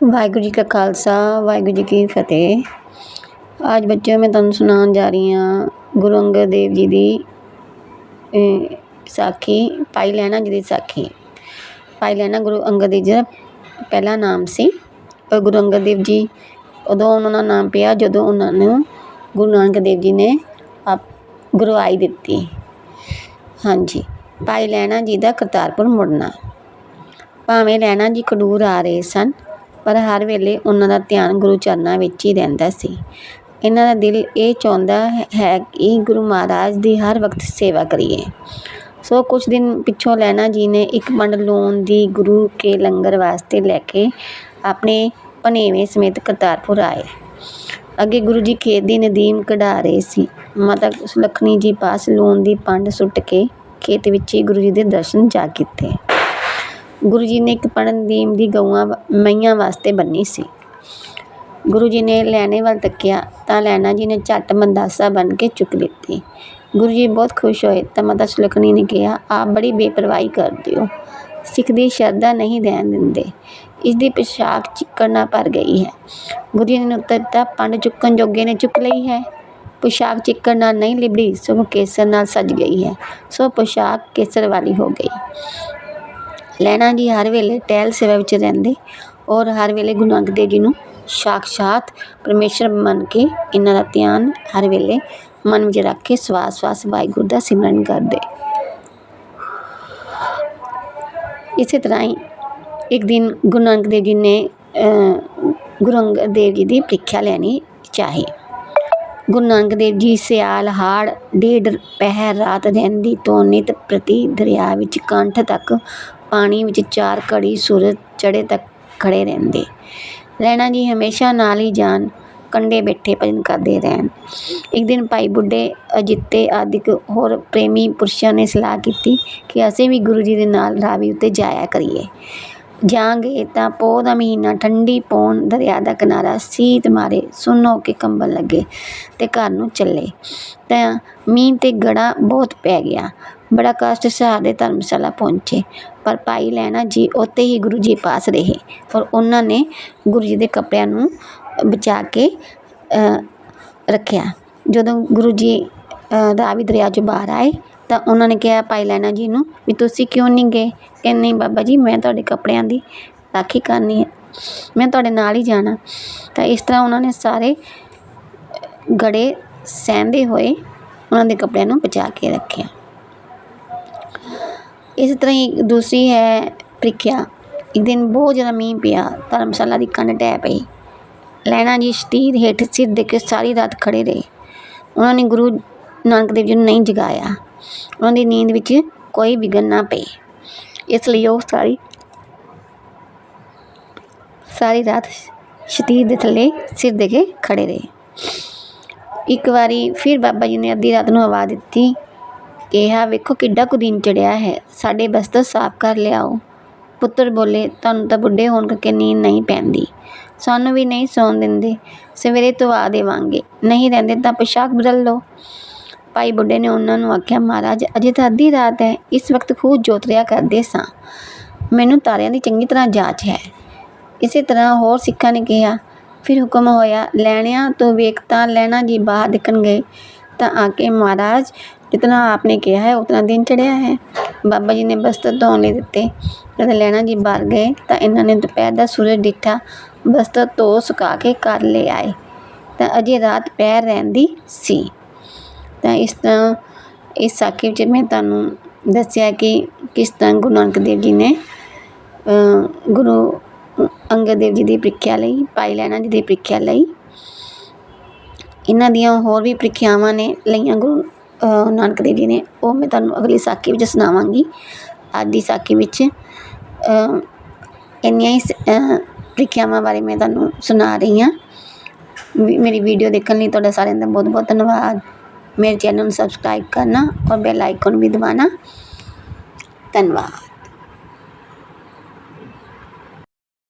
ਵਾਹਿਗੁਰੂ ਜੀ ਕਾ ਖਾਲਸਾ, ਵਾਹਿਗੁਰੂ ਜੀ ਕੀ ਫਤਿਹ। ਅੱਜ ਬੱਚਿਓ, ਮੈਂ ਤੁਹਾਨੂੰ ਸੁਣਾਉਣ ਜਾ ਰਹੀ ਹਾਂ ਗੁਰੂ ਅੰਗਦ ਦੇਵ ਜੀ ਦੀ ਸਾਖੀ, ਭਾਈ ਲਹਿਣਾ ਜੀ ਦੀ ਸਾਖੀ। ਭਾਈ ਲਹਿਣਾ ਗੁਰੂ ਅੰਗਦ ਦੇਵ ਜੀ ਦਾ ਪਹਿਲਾ ਨਾਮ ਸੀ। ਔਰ ਗੁਰੂ ਅੰਗਦ ਦੇਵ ਜੀ ਉਦੋਂ ਉਹਨਾਂ ਦਾ ਨਾਮ ਪਿਆ, ਜਦੋਂ ਉਹਨਾਂ ਨੂੰ ਗੁਰੂ ਨਾਨਕ ਦੇਵ ਜੀ ਨੇ ਆਪ ਗੁਰਵਾਈ ਦਿੱਤੀ। ਹਾਂਜੀ, ਭਾਈ ਲਹਿਣਾ ਜੀ ਦਾ ਕਰਤਾਰਪੁਰ ਮੁੜਨਾ। ਭਾਵੇਂ ਲਹਿਣਾ ਜੀ ਖਡੂਰ ਆ ਰਹੇ ਸਨ ਪਰ ਹਰ ਵੇਲੇ ਉਹਨਾਂ ਦਾ ਧਿਆਨ ਗੁਰੂ ਚਰਨਾਂ ਵਿੱਚ ਹੀ ਰਹਿੰਦਾ ਸੀ। ਇਹਨਾਂ ਦਾ ਦਿਲ ਇਹ ਚਾਹੁੰਦਾ ਹੈ ਕਿ ਗੁਰੂ ਮਹਾਰਾਜ ਦੀ ਹਰ ਵਕਤ ਸੇਵਾ ਕਰੀਏ। ਸੋ ਕੁਛ ਦਿਨ ਪਿੱਛੋਂ ਲਹਿਣਾ ਜੀ ਨੇ ਇੱਕ ਪੰਡ ਲੂਣ ਦੀ ਗੁਰੂ ਕੇ ਲੰਗਰ ਵਾਸਤੇ ਲੈ ਕੇ ਆਪਣੇ ਭਨੇਵੇਂ ਸਮੇਤ ਕਰਤਾਰਪੁਰ ਆਏ। ਅੱਗੇ ਗੁਰੂ ਜੀ ਖੇਤ ਦੀ ਨਦੀਮ ਕਢਾ ਰਹੇ ਸੀ। ਮਾਤਾ ਸੁਲੱਖਣੀ ਜੀ ਪਾਸ ਲੂਣ ਦੀ ਪੰਡ ਸੁੱਟ ਕੇ ਖੇਤ ਵਿੱਚ ਹੀ ਗੁਰੂ ਜੀ ਦੇ ਦਰਸ਼ਨ ਜਾ ਕੀਤੇ। ਗੁਰੂ ਜੀ ਨੇ ਇੱਕ ਪਣਦੀਮ ਦੀ ਗਊਆਂ ਵ- ਮਈਆਂ ਵਾਸਤੇ ਬੰਨੀ ਸੀ। ਗੁਰੂ ਜੀ ਨੇ ਲੈਣੇ ਵੱਲ ਤੱਕਿਆ ਤਾਂ ਲੈਣਾ ਜੀ ਨੇ ਝੱਟ ਮੰਦਾਸਾ ਬਣ ਕੇ ਚੁੱਕ ਲਿੱਤੀ। ਗੁਰੂ ਜੀ ਬਹੁਤ ਖੁਸ਼ ਹੋਏ ਤਾਂ ਮਾਤਾ ਸੁਲੱਖਣੀ ਨੇ ਕਿਹਾ, ਆਪ ਬੜੀ ਬੇਪਰਵਾਹੀ ਕਰਦੇ ਹੋ ਸਿੱਖ ਦੀ ਸ਼ਰਧਾ ਨਹੀਂ ਰਹਿਣ ਦਿੰਦੇ। ਇਸ ਦੀ ਪੋਸ਼ਾਕ ਚਿੱਕੜ ਨਾਲ ਭਰ ਗਈ ਹੈ। ਗੁਰੂ ਜੀ ਨੇ ਉੱਤਰ ਦਿੱਤਾ, ਪੰਡ ਚੁੱਕਣ ਜੋਗੇ ਨੇ ਚੁੱਕ ਲਈ ਹੈ। ਪੁਸ਼ਾਕ ਚਿੱਕੜ ਨਾਲ ਨਹੀਂ ਲਿਬੜੀ, ਸਗੋਂ ਕੇਸਰ ਨਾਲ ਸਜ ਗਈ ਹੈ। ਸੋ ਪੁਸ਼ਾਕ ਕੇਸਰ ਵਾਲੀ ਹੋ ਗਈ। ਲੈਣਾ ਜੀ ਹਰ ਵੇਲੇ ਟਹਿਲ ਸੇਵਾ ਵਿੱਚ ਰਹਿੰਦੇ ਔਰ ਹਰ ਵੇਲੇ ਗੁਰੂ ਨਾਨਕ ਦੇਵ ਜੀ ਨੂੰ ਸਾਕਸ਼ਾਤ ਪਰਮੇਸ਼ਰ ਮੰਨ ਕੇ ਇਹਨਾਂ ਦਾ ਧਿਆਨ ਹਰ ਵੇਲੇ ਮਨ ਵਿੱਚ ਰੱਖ ਕੇ ਸਵਾਸ ਸਵਾਸ ਵਾਹਿਗੁਰੂ ਦਾ ਸਿਮਰਨ ਕਰਦੇ। ਇਸੇ ਤਰ੍ਹਾਂ ਹੀ ਇੱਕ ਦਿਨ ਗੁਰੂ ਨਾਨਕ ਦੇਵ ਜੀ ਨੇ ਅ, ਗੁਰੂ ਅੰਗਦ ਦੇਵ ਜੀ ਦੀ ਪ੍ਰੀਖਿਆ ਲੈਣੀ ਚਾਹੀ। ਗੁਰੂ ਨਾਨਕ ਦੇਵ ਜੀ ਸਿਆਲ ਹਾੜ ਡੇਢ ਪਹਿਰ ਰਾਤ ਰਹਿੰਦੀ ਤੋਂ ਨਿਤ ਪ੍ਰਤੀ ਦਰਿਆ ਵਿੱਚ ਕੰਠ ਤੱਕ ਪਾਣੀ ਵਿੱਚ ਚਾਰ ਘੜੀ ਸੂਰਜ ਚੜ੍ਹੇ ਤੱਕ ਖੜ੍ਹੇ ਰਹਿੰਦੇ। ਰਹਿਣਾ ਜੀ ਹਮੇਸ਼ਾ ਨਾਲ ਹੀ ਜਾਣ ਕੰਢੇ ਬੈਠੇ ਭਜਨ ਕਰਦੇ ਰਹਿਣ। ਇੱਕ ਦਿਨ ਭਾਈ ਬੁੱਢੇ ਅਜਿੱਤੇ ਆਦਿਕ ਹੋਰ ਪ੍ਰੇਮੀ ਪੁਰਸ਼ਾਂ ਨੇ ਸਲਾਹ ਕੀਤੀ ਕਿ ਅਸੀਂ ਵੀ ਗੁਰੂ ਜੀ ਦੇ ਨਾਲ ਰਾਵੀ ਉੱਤੇ ਜਾਇਆ ਕਰੀਏ। ਜਾਂਗੇ ਤਾਂ ਪੋਹ ਦਾ ਮਹੀਨਾ ਠੰਡੀ ਪੌਣ ਦਰਿਆ ਦਾ ਕਿਨਾਰਾ ਸੀਤ ਮਾਰੇ ਸੁੰਨ ਹੋ ਕੇ ਕੰਬਣ ਲੱਗੇ ਅਤੇ ਘਰ ਨੂੰ ਚੱਲੇ। ਤਾਂ ਮੀਂਹ ਤੇ ਗੜਾ ਬਹੁਤ ਪੈ ਗਿਆ। ਬੜਾ ਕਸ਼ਟ ਸਹਾਰੇ ਧਰਮਸ਼ਾਲਾ ਪਹੁੰਚੇ। ਪਰ ਭਾਈ ਲਹਿਣਾ ਜੀ ਉੱਥੇ ਹੀ ਗੁਰੂ ਜੀ ਪਾਸ ਰਹੇ। ਪਰ ਉਹਨਾਂ ਨੇ ਗੁਰੂ ਜੀ ਦੇ ਕੱਪੜਿਆਂ ਨੂੰ ਬਚਾ ਕੇ ਰੱਖਿਆ। ਜਦੋਂ ਗੁਰੂ ਜੀ ਅ, ਰਾਵੀ ਦਰਿਆ 'ਚੋਂ ਬਾਹਰ ਆਏ ਤਾਂ ਉਹਨਾਂ ਨੇ ਕਿਹਾ, ਭਾਈ ਲੈਣਾ ਜੀ ਨੂੰ ਵੀ ਤੁਸੀਂ ਕਿਉਂ ਨਹੀਂ ਗਏ? ਕਹਿੰਦੇ, ਨਹੀਂ ਬਾਬਾ ਜੀ, ਮੈਂ ਤੁਹਾਡੇ ਕੱਪੜਿਆਂ ਦੀ ਰਾਖੀ ਕਰਨੀ ਹੈ। ਮੈਂ ਤੁਹਾਡੇ ਨਾਲ ਹੀ ਜਾਣਾ। ਤਾਂ ਇਸ ਤਰ੍ਹਾਂ ਉਹਨਾਂ ਨੇ ਸਾਰੇ ਗੜੇ ਸਹਿੰਦੇ ਹੋਏ ਉਹਨਾਂ ਦੇ ਕੱਪੜਿਆਂ ਨੂੰ ਬਚਾ ਕੇ ਰੱਖਿਆ। ਇਸ ਤਰ੍ਹਾਂ ਹੀ ਦੂਸਰੀ ਹੈ ਪ੍ਰੀਖਿਆ। ਇੱਕ ਦਿਨ ਬਹੁਤ ਜ਼ਿਆਦਾ ਮੀਂਹ ਪਿਆ, ਧਰਮਸ਼ਾਲਾ ਦੀ ਕੰਧ ਢਹਿ ਪਈ। ਲੈਣਾ ਜੀ, ਸ਼ਤੀਰ ਹੇਠ ਸਿਰ ਦੇ ਕੇ ਸਾਰੀ ਰਾਤ ਖੜੇ ਰਹੇ। ਉਹਨਾਂ ਨੇ ਗੁਰੂ ਨਾਨਕ ਦੇਵ ਜੀ ਨੂੰ ਨਹੀਂ ਜਗਾਇਆ। ਉਹਨਾਂ ਦੀ ਨੀਂਦ ਵਿੱਚ ਕੋਈ ਵਿਘਨ ਨਾ ਪਏ। ਇਸ ਲਈ ਉਹ ਸਾਰੀ ਸਾਰੀ ਰਾਤ ਸ਼ਤੀਰ ਦੇ ਥੱਲੇ ਸਿਰ ਦੇ ਕੇ ਖੜੇ ਰਹੇ। ਇੱਕ ਵਾਰੀ ਫਿਰ ਬਾਬਾ ਜੀ ਨੇ ਅੱਧੀ ਰਾਤ ਨੂੰ ਆਵਾਜ਼ ਦਿੱਤੀ, ਕਿਹਾ, ਵੇਖੋ ਕਿੱਡਾ ਕੁ ਦਿਨ ਚੜਿਆ ਹੈ, ਸਾਡੇ ਬਸਤਰ ਸਾਫ਼ ਕਰ ਲਿਆਓ। ਪੁੱਤਰ ਬੋਲੇ, ਤੁਹਾਨੂੰ ਤਾਂ ਬੁੱਢੇ ਹੋਣ ਕਰਕੇ ਨੀਂਦ ਨਹੀਂ ਪੈਂਦੀ। ਸਾਨੂੰ ਵੀ ਨਹੀਂ ਸੌਣ ਦਿੰਦੇ। ਸਵੇਰੇ ਧਵਾ ਦੇਵਾਂਗੇ। ਨਹੀਂ ਰਹਿੰਦੇ ਤਾਂ ਪੋਸ਼ਾਕ ਬਦਲ ਲਓ। ਭਾਈ ਬੁੱਢੇ ਨੇ ਉਹਨਾਂ ਨੂੰ ਆਖਿਆ, ਮਹਾਰਾਜ, ਅਜੇ ਤਾਂ ਅੱਧੀ ਰਾਤ ਹੈ, ਇਸ ਵਕਤ ਖੂਹ ਜੋਤ ਰਿਆ ਕਰਦੇ ਸਾਂ। ਮੈਨੂੰ ਤਾਰਿਆਂ ਦੀ ਚੰਗੀ ਤਰ੍ਹਾਂ ਜਾਂਚ ਹੈ। ਇਸੇ ਤਰ੍ਹਾਂ ਹੋਰ ਸਿੱਖਾਂ ਨੇ ਕਿਹਾ, ਫਿਰ ਹੁਕਮ ਹੋਇਆ, ਲੈਣਿਆਂ ਤੋਂ ਵੇਖ ਤਾਂ ਲੈਣਾ ਜੀ ਬਾਹਰ ਨਿਕਲ ਗਏ। ਤਾਂ ਆ ਕੇ ਮਹਾਰਾਜ, ਜਿਤਨਾ ਆਪਨੇ ਕਿਹਾ ਹੈ, ਉਤਨਾ ਦਿਨ ਚੜਿਆ ਹੈ। ਬਾਬਾ ਜੀ ਨੇ ਬਸਤਰ ਧੋਣ ਲਈ ਦਿੱਤੇ। ਜਦ ਲੈਣਾ ਜੀ ਬਾਹਰ ਗਏ, ਤਾਂ ਇਹਨਾਂ ਨੇ ਦੁਪਹਿਰ ਦਾ ਸੂਰਜ ਡਿੱਠਾ, ਬਸਤਰ ਧੋ ਸੁਕਾ ਕੇ ਘਰ ਲੈ ਆਏ। ਤਾਂ ਅਜੇ ਰਾਤ ਪੈਰ ਰਹਿੰਦੀ ਸੀ। ਤਾਂ ਇਸ ਤਰ੍ਹਾਂ ਇਸ ਸਾਖੀ ਵਿੱਚ ਮੈਂ ਤੁਹਾਨੂੰ ਦੱਸਿਆ ਕਿ ਕਿਸ ਤਰ੍ਹਾਂ ਗੁਰੂ ਨਾਨਕ ਦੇਵ ਜੀ ਨੇ ਗੁਰੂ ਅੰਗਦ ਦੇਵ ਜੀ ਦੀ ਪ੍ਰੀਖਿਆ ਲਈ, ਭਾਈ ਲਹਿਣਾ ਜੀ ਦੀ ਪ੍ਰੀਖਿਆ ਲਈ। ਇਹਨਾਂ ਦੀਆਂ ਹੋਰ ਵੀ ਪ੍ਰੀਖਿਆਵਾਂ ਨੇ ਲਈਆਂ ਗੁਰੂ ਨਾਨਕ ਦੇਵ ਜੀ ਨੇ। ਉਹ ਮੈਂ ਤੁਹਾਨੂੰ ਅਗਲੀ ਸਾਖੀ ਵਿੱਚ ਸੁਣਾਵਾਂਗੀ। ਅੱਜ ਦੀ ਸਾਖੀ ਵਿੱਚ ਇੰਨੀਆਂ ਹੀ ਸ- ਪ੍ਰੀਖਿਆਵਾਂ ਬਾਰੇ ਮੈਂ ਤੁਹਾਨੂੰ ਸੁਣਾ ਰਹੀ ਹਾਂ। ਵੀ- ਮੇਰੀ ਵੀਡੀਓ ਦੇਖਣ ਲਈ ਤੁਹਾਡਾ ਸਾਰਿਆਂ ਦਾ ਬਹੁਤ ਬਹੁਤ ਧੰਨਵਾਦ। ਮੇਰੇ ਚੈਨਲ ਨੂੰ ਸਬਸਕ੍ਰਾਈਬ ਕਰਨਾ ਔਰ ਬੈਲ ਆਈਕਨ ਵੀ ਦਬਾਉਣਾ। ਧੰਨਵਾਦ।